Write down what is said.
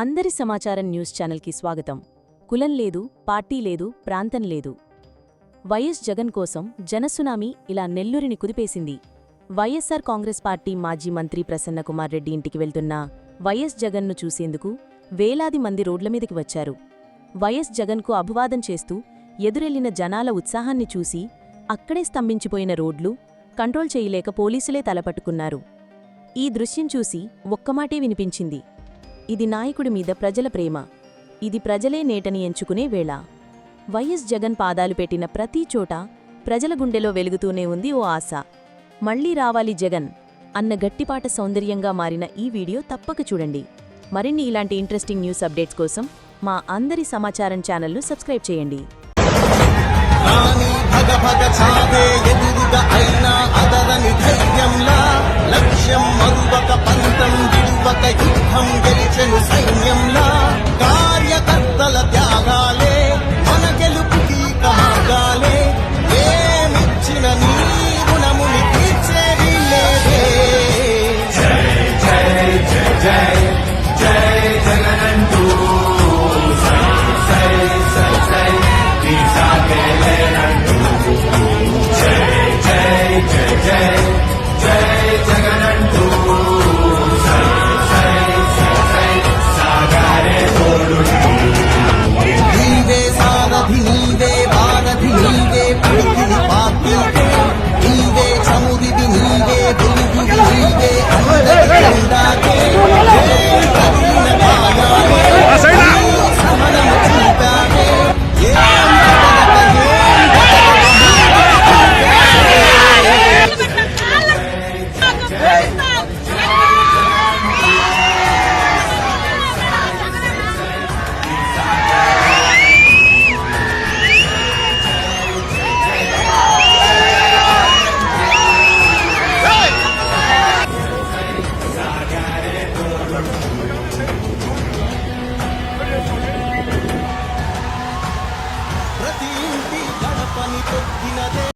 అందరి సమాచారం న్యూస్ ఛానల్కి స్వాగతం. కులం లేదు పార్టీ లేదు ప్రాంతం లేదు. వైఎస్ జగన్ కోసం జనసునామీ ఇలా నెల్లూరిని కుదిపేసింది. వైఎస్సార్ కాంగ్రెస్ పార్టీ మాజీ మంత్రి ప్రసన్నకుమార్ రెడ్డి ఇంటికి వెళ్తున్న వైఎస్ జగన్ను చూసేందుకు వేలాది మంది రోడ్ల మీదకి వచ్చారు. వైఎస్ జగన్కు అభివాదం చేస్తూ ఎదురెళ్ళిన జనాల ఉత్సాహాన్ని చూసి అక్కడే స్తంభించిపోయిన రోడ్లు కంట్రోల్ చేయలేక పోలీసులే తలపట్టుకున్నారు. ఈ దృశ్యం చూసి ఒక్కమాటే వినిపించింది. ఇది నాయకుడి మీద ప్రజల ప్రేమ. ఇది ప్రజలే నేటని ఎంచుకునే వేళ. వైఎస్ జగన్ పాదాలు పెట్టిన ప్రతి చోట ప్రజల గుండెలో వెలుగుతూనే ఉంది ఓ ఆశ. మళ్ళీ రావాలి జగన్ అన్న గట్టిపాట సౌందర్యంగా మారిన ఈ వీడియో తప్పక చూడండి. మరిన్ని ఇలాంటి ఇంట్రెస్టింగ్ న్యూస్ అప్డేట్స్ కోసం మా అందరి సమాచారం ఛానల్ను సబ్స్క్రైబ్ చేయండి. లక్ష్యం మరువక పంతం విడువక యుద్ధం day.